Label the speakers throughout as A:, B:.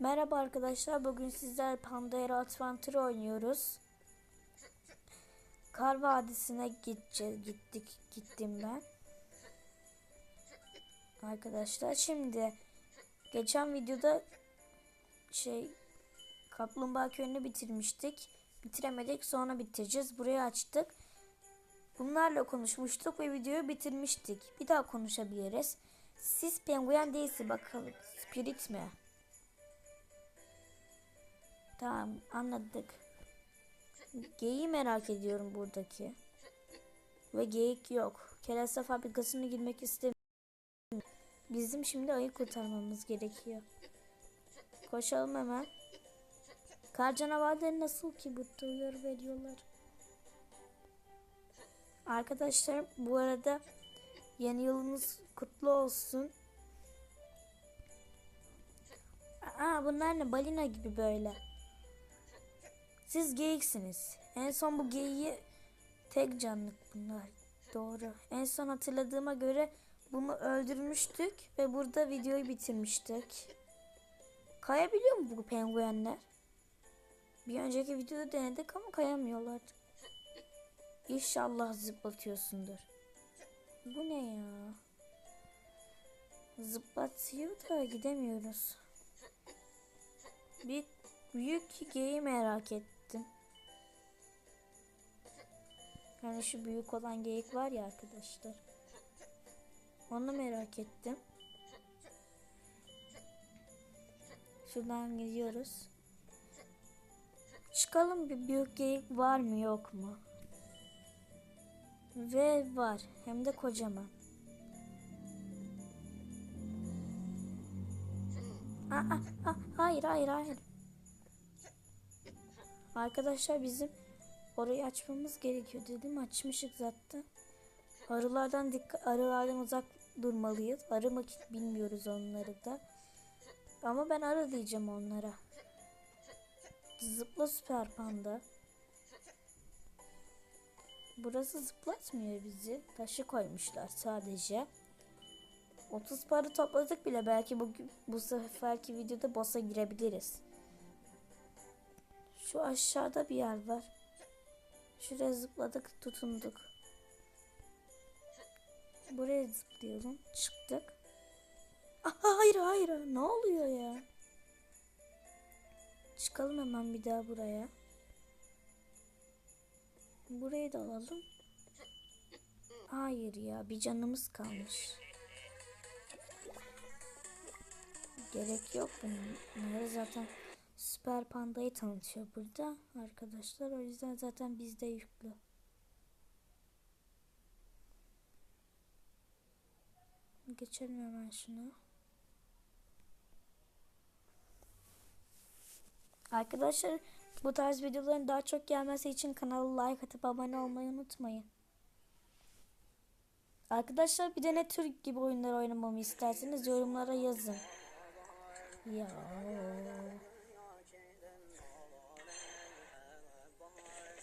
A: Merhaba arkadaşlar. Bugün sizler Pandora Adventure oynuyoruz. Kar Vadisi'ne gideceğiz. Gittik, gittim ben. Arkadaşlar şimdi geçen videoda şey Kaplumbağa Köyü'nü bitirmiştik. Bitiremedik. Sonra bitireceğiz. Burayı açtık. Bunlarla konuşmuştuk ve videoyu bitirmiştik. Bir daha konuşabiliriz. Siz penguen değilsiniz bakalım. Spirit mi? Tamam anladık. Geyiği merak ediyorum buradaki. Ve geyik yok. Kereste fabrikasına girmek istemiyorum. Bizim şimdi ayı kurtarmamız gerekiyor. Koşalım hemen. Kar canavarları nasıl ki burada uyarı veriyorlar. Arkadaşlar bu arada yeni yılınız kutlu olsun. Aa bunlar ne balina gibi böyle. Siz geyiksiniz. En son bu geyiği tek canlık bunlar. Doğru. En son hatırladığıma göre bunu öldürmüştük ve burada videoyu bitirmiştik. Kayabiliyor mu bu penguenler? Bir önceki videoda denedik ama kayamıyorlar. İnşallah zıplatıyorsundur. Bu ne ya? Zıplatıyor da gidemiyoruz. Bir büyük geyi merak ettim. Yani şu büyük olan geyik var ya arkadaşlar. Onu merak ettim. Şuradan gidiyoruz. Çıkalım bir büyük geyik var mı yok mu? Ve var. Hem de kocaman. Aa, aa, aa, hayır hayır hayır. Arkadaşlar bizim orayı açmamız gerekiyor dedim. Açmışık zaten. Arılardan dikkat, arılardan uzak durmalıyız. Arı mı bilmiyoruz onları da. Ama ben arı diyeceğim onlara. Zıpla süper panda. Burası zıplatmıyor bizi. Taşı koymuşlar sadece. 30 para topladık bile. Belki bu, bu seferki videoda boss'a girebiliriz. Şu aşağıda bir yer var. Şuraya zıpladık tutunduk. Buraya zıplayalım. Çıktık. Aa, hayır hayır ne oluyor ya? Çıkalım hemen bir daha buraya. Burayı da alalım. Hayır ya bir canımız kalmış. Gerek yok bunlara zaten Süper Panda'yı tanıtıyor burada arkadaşlar. O yüzden zaten bizde yüklü. Geçelim hemen şunu. Arkadaşlar bu tarz videoların daha çok gelmesi için kanala like atıp abone olmayı unutmayın. Arkadaşlar bir de ne tür gibi oyunlar oynamamı isterseniz yorumlara yazın. Ya.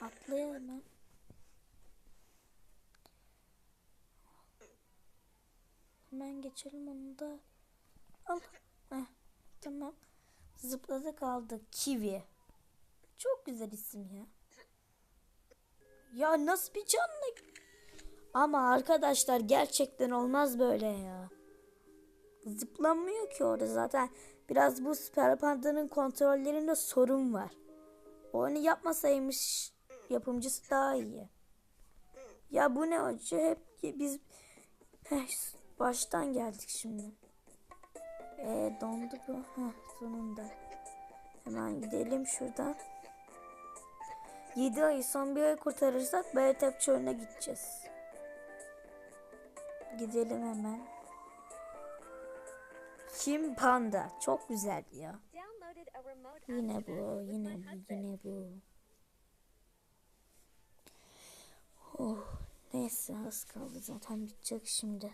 A: Atlayalım hemen. Geçelim onu da. Al. Heh, tamam. Zıpladık aldık. Kiwi. Çok güzel isim ya. Ya nasıl bir canlı? Ama arkadaşlar gerçekten olmaz böyle ya. Zıplamıyor ki orada zaten. Biraz bu Süper Panda'nın kontrollerinde sorun var. Onu yapmasaymış yapımcısı daha iyi. Ya bu ne hoca? Hep biz Heh, baştan geldik şimdi. Ee, dondu bu. Heh, sonunda. Hemen gidelim şuradan. 7 ay son bir ay kurtarırsak Beretep çölüne gideceğiz. Gidelim hemen. Kim Panda. Çok güzel ya. Yine bu, yine bu, yine bu. Oh, neyse az kaldı zaten bitecek şimdi.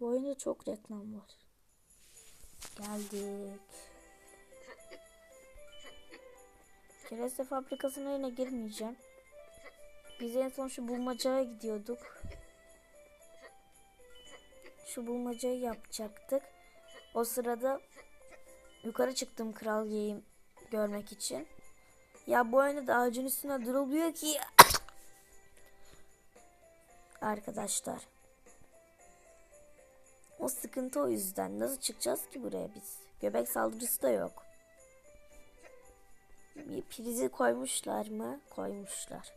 A: Bu oyunda çok reklam var. Geldik. Kereste fabrikasına yine girmeyeceğim. Biz en son şu bulmacaya gidiyorduk. Şu bulmacayı yapacaktık. O sırada yukarı çıktım kral geyim görmek için. Ya bu oyunda da ağacın üstüne duruluyor ki arkadaşlar. O sıkıntı o yüzden. Nasıl çıkacağız ki buraya biz? Göbek saldırısı da yok. Bir prizi koymuşlar mı? Koymuşlar.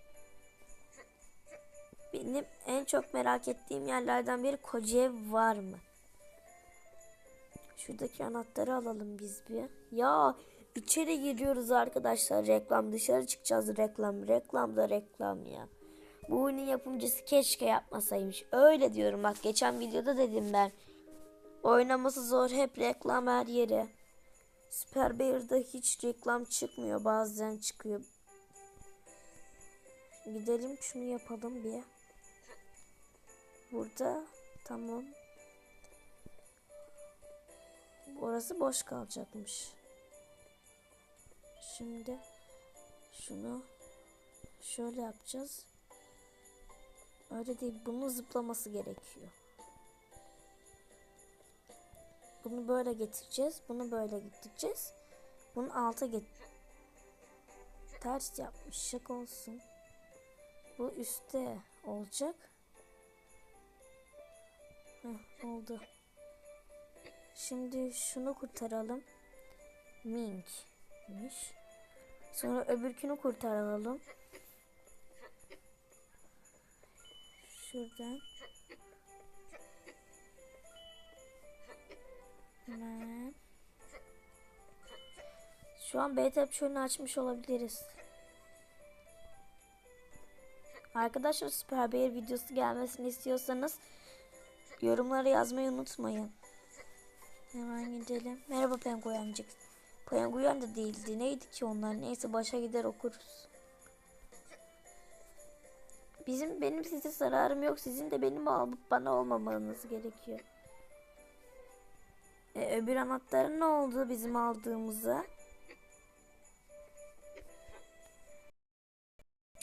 A: Benim en çok merak ettiğim yerlerden biri koca ev var mı? Şuradaki anahtarı alalım biz bir. Ya içeri giriyoruz arkadaşlar. Reklam dışarı çıkacağız reklam. Reklam da reklam ya. Bu oyunun yapımcısı keşke yapmasaymış. Öyle diyorum bak geçen videoda dedim ben. Oynaması zor hep reklam her yere. Super Bear'da hiç reklam çıkmıyor. Bazen çıkıyor. Gidelim şunu yapalım bir. Burada tamam. Orası boş kalacakmış. Şimdi şunu şöyle yapacağız. Öyle değil. Bunun zıplaması gerekiyor. Bunu böyle getireceğiz. Bunu böyle getireceğiz. Bunu alta get ters yapmış. Şık olsun. Bu üstte olacak. Heh, oldu. Şimdi şunu kurtaralım. Mink'miş. Sonra öbürkünü kurtaralım. Şuradan. Hemen. Şu an beta çölünü açmış olabiliriz. Arkadaşlar Super Bear videosu gelmesini istiyorsanız yorumlara yazmayı unutmayın. Hemen gidelim. Merhaba penguencik. Penguen de değildi. Neydi ki onlar? Neyse başa gider okuruz. Bizim benim size zararım yok. Sizin de benim alıp bana olmamanız gerekiyor. E, öbür anahtarın ne oldu bizim aldığımıza?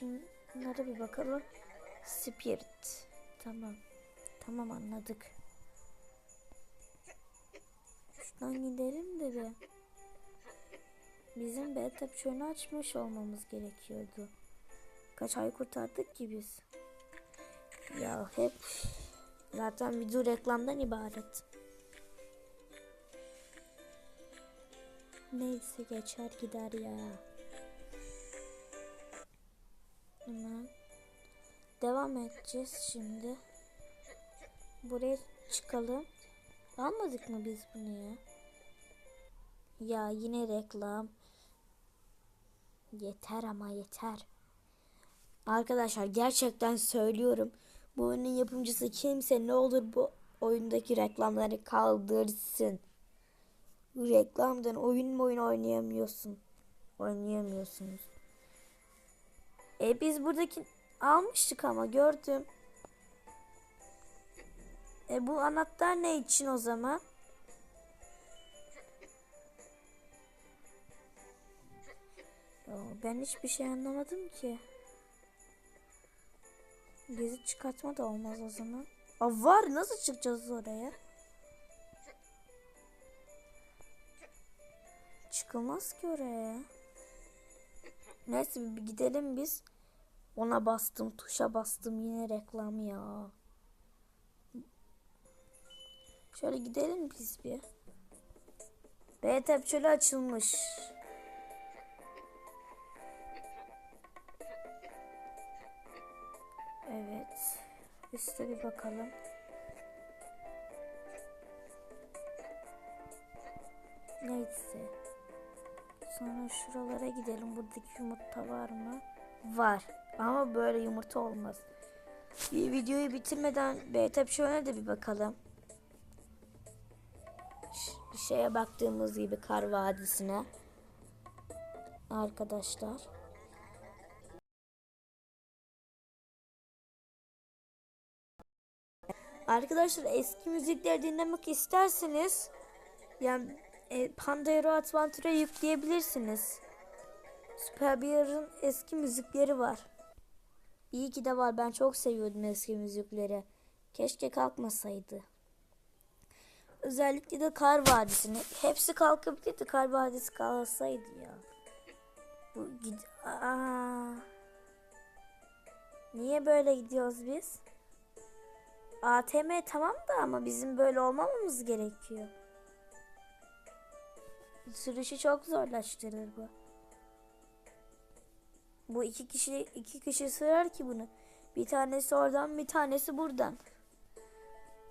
A: Bunlara bir bakalım. Spirit. Tamam. Tamam anladık. Şuradan gidelim de bir. Bizim beta açmış olmamız gerekiyordu. Kaç ay kurtardık ki biz? Ya hep zaten video reklamdan ibaret. Neyse geçer gider ya. Hemen devam edeceğiz şimdi. Buraya çıkalım. Almadık mı biz bunu ya? Ya yine reklam. Yeter ama yeter. Arkadaşlar gerçekten söylüyorum. Bu oyunun yapımcısı kimse ne olur bu oyundaki reklamları kaldırsın. Reklamdan oyun mu oyun oynayamıyorsun. Oynayamıyorsunuz. E biz buradaki almıştık ama gördüm. E bu anahtar ne için o zaman? Ben hiçbir şey anlamadım ki. Gezi çıkartma da olmaz o zaman. Aa, var nasıl çıkacağız oraya? Çıkılmaz ki oraya. Neyse bir gidelim biz. Ona bastım, tuşa bastım yine reklam ya. Şöyle gidelim biz bir. B tepçölü açılmış. Üste bir bakalım. Neyse. Sonra şuralara gidelim. Buradaki yumurta var mı? Var. Ama böyle yumurta olmaz. Bir videoyu bitirmeden B tepçöne de bir bakalım. Ş- şeye baktığımız gibi Kar Vadisi'ne. Arkadaşlar. Arkadaşlar eski müzikleri dinlemek isterseniz yani e, Pandero Adventure'a yükleyebilirsiniz. Super Bear'ın eski müzikleri var. İyi ki de var. Ben çok seviyordum eski müzikleri. Keşke kalkmasaydı. Özellikle de Kar Vadisi'ni. Hepsi kalkabilirdi. Kar Vadisi kalsaydı ya. Bu gid Aa. Niye böyle gidiyoruz biz? ATM tamam da ama bizim böyle olmamamız gerekiyor. Sürüşü çok zorlaştırır bu. Bu iki kişi iki kişi sürer ki bunu. Bir tanesi oradan, bir tanesi buradan.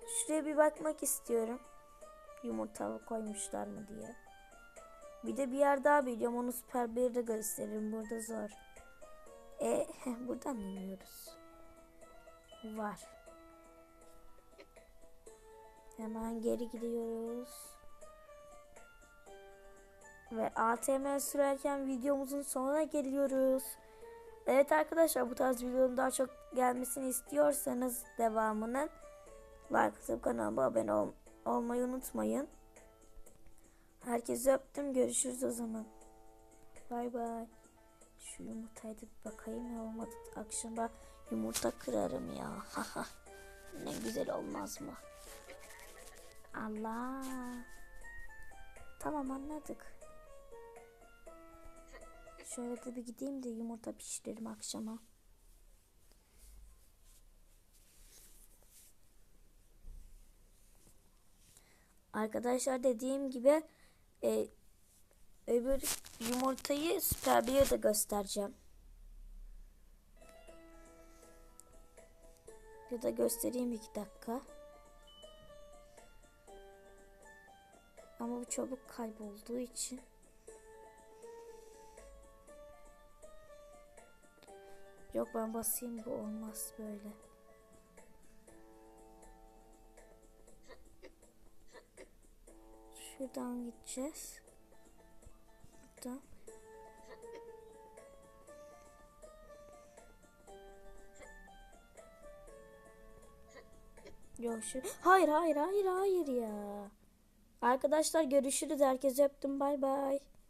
A: Şuraya bir bakmak istiyorum. Yumurta koymuşlar mı diye. Bir de bir yer daha biliyorum. Onu süper bir de gösteririm. Burada zor. E buradan iniyoruz? Var. Hemen geri gidiyoruz. Ve ATM sürerken videomuzun sonuna geliyoruz. Evet arkadaşlar bu tarz videonun daha çok gelmesini istiyorsanız devamının like atıp kanalıma abone ol- olmayı unutmayın. Herkese öptüm. Görüşürüz o zaman. Bay bay. Şu yumurtayı da bir bakayım ya olmadı. Akşama yumurta kırarım ya. Ne güzel olmaz mı? Allah. Tamam anladık. Şöyle de bir gideyim de yumurta pişiririm akşama. Arkadaşlar dediğim gibi e, öbür yumurtayı süper bir de göstereceğim. Ya da göstereyim iki dakika. Ama bu çabuk kaybolduğu için. Yok ben basayım bu olmaz böyle. Şuradan gideceğiz. Buradan. Yok şu. Hayır hayır hayır hayır ya. Arkadaşlar görüşürüz. Herkese öptüm. Bay bay.